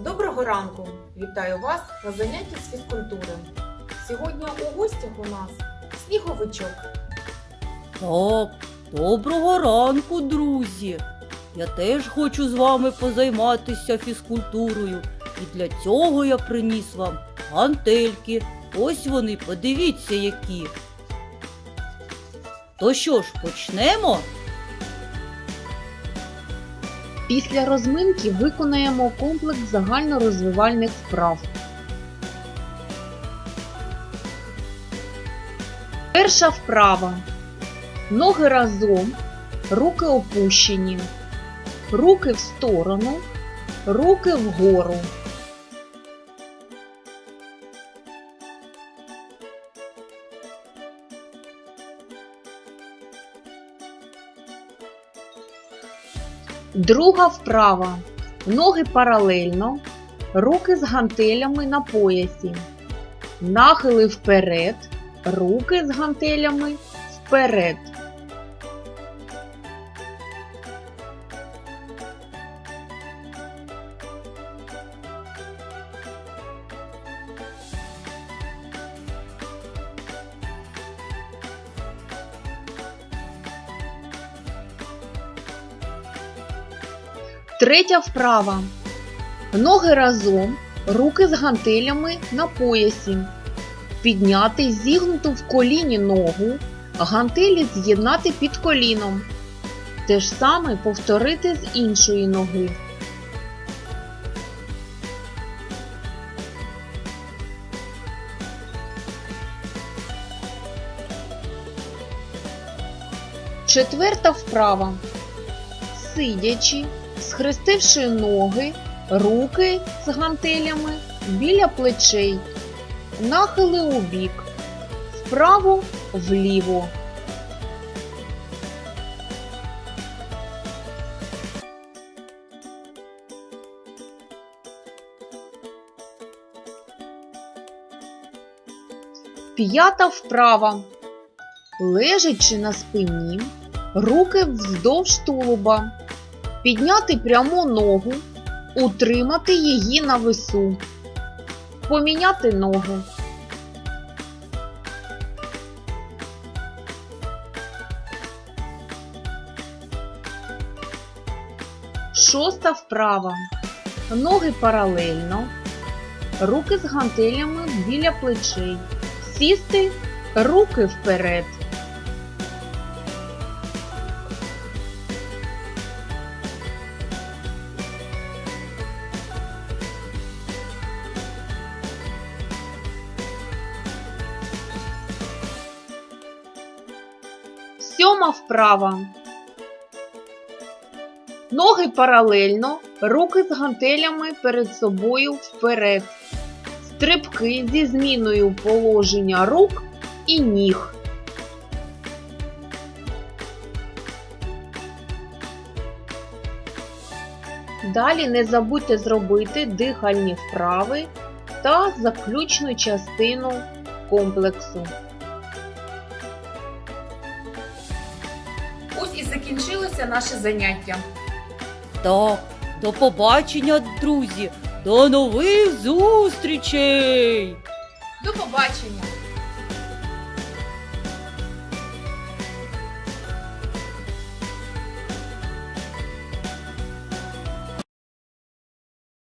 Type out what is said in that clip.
Доброго ранку! Вітаю вас на занятті з фізкультури. Сьогодні у гостях у нас сніговичок. Так, доброго ранку, друзі. Я теж хочу з вами позайматися фізкультурою. І для цього я приніс вам гантельки. Ось вони, подивіться, які. То що ж, почнемо? Після розминки виконаємо комплекс загальнорозвивальних вправ. Перша вправа. Ноги разом, руки опущені, руки в сторону, руки вгору. Друга вправа. Ноги паралельно, руки з гантелями на поясі. Нахили вперед, руки з гантелями вперед. Третя вправа. Ноги разом, руки з гантелями на поясі. Підняти зігнуту в коліні ногу, гантелі з'єднати під коліном. Те ж саме повторити з іншої ноги. Четверта вправа. Сидячи, схрестивши ноги, руки з гантелями біля плечей, нахили у бік, вправо вліво. П'ята вправа. Лежачи на спині, руки вздовж тулуба. Підняти пряму ногу, утримати її на весу. Поміняти ноги. Шоста вправа. Ноги паралельно. Руки з гантелями біля плечей. Сісти, руки вперед. Сьома вправа. Ноги паралельно, руки з гантелями перед собою вперед. Стрибки зі зміною положення рук і ніг. Далі не забудьте зробити дихальні вправи та заключну частину комплексу. Ось і закінчилося наше заняття. Так, до побачення, друзі. До нових зустрічей! До побачення!